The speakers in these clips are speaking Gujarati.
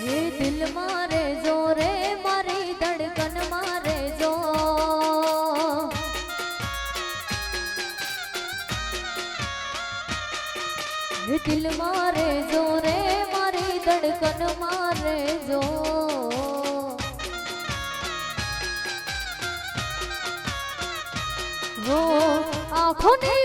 હે દિલ મારે જો રે, મારી ધડકન મારે જો. હે દિલ મારે જો રે, મારી ધડકન મારે જો. હો આંખોની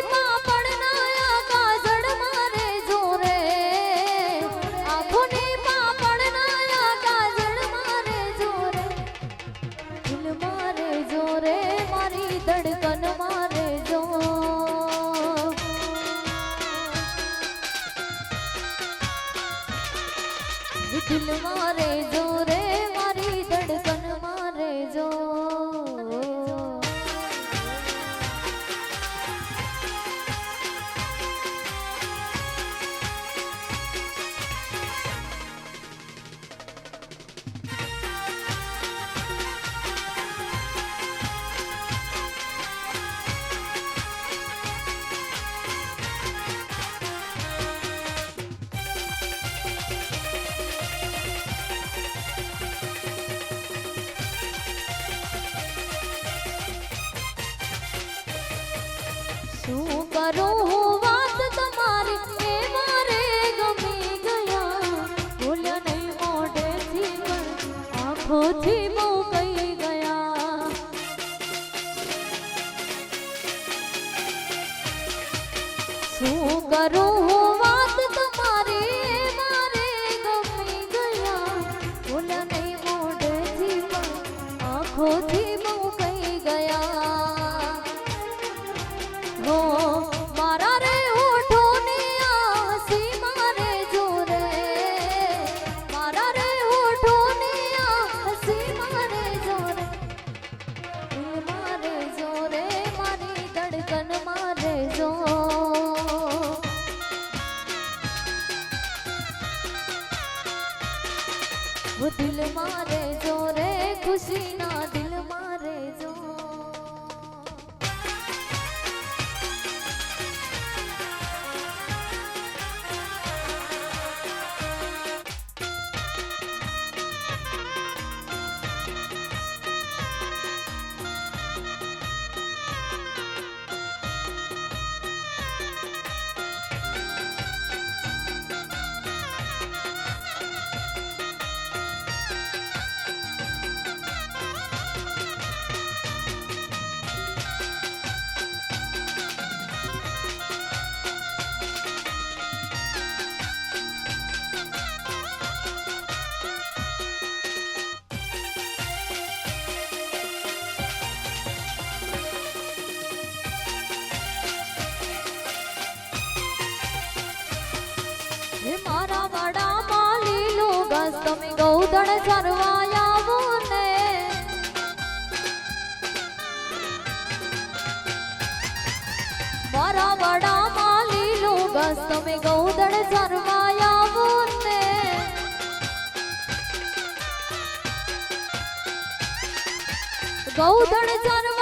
દિલ મારે જો રે મારી શું કરું હું વાત તમારી એ મારે ગમી ગયા ભૂલ્યા નહીં મોઢેથી પણ આંખોથી બહુ કહી ગયા શું કરું હું વાત તમારી એ મારે ગમી ગયા ભૂલ્યા નહીં મોઢેથી પણ આંખોથી खुशी તમે ગૌધણ ચરવા આવો ને. મારા વાડામાં લીલો બસ તમે ગૌદણ ચરવા આવો ને. ગૌદણ ચરવા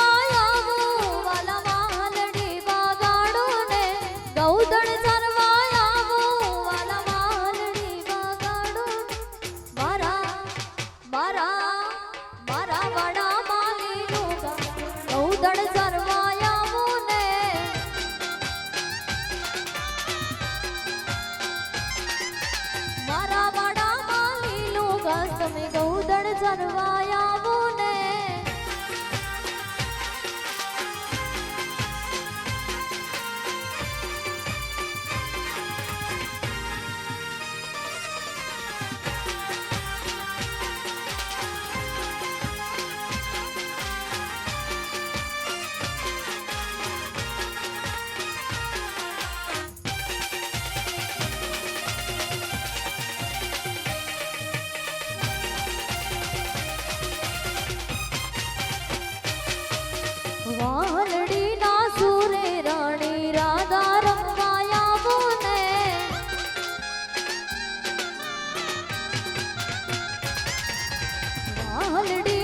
holiday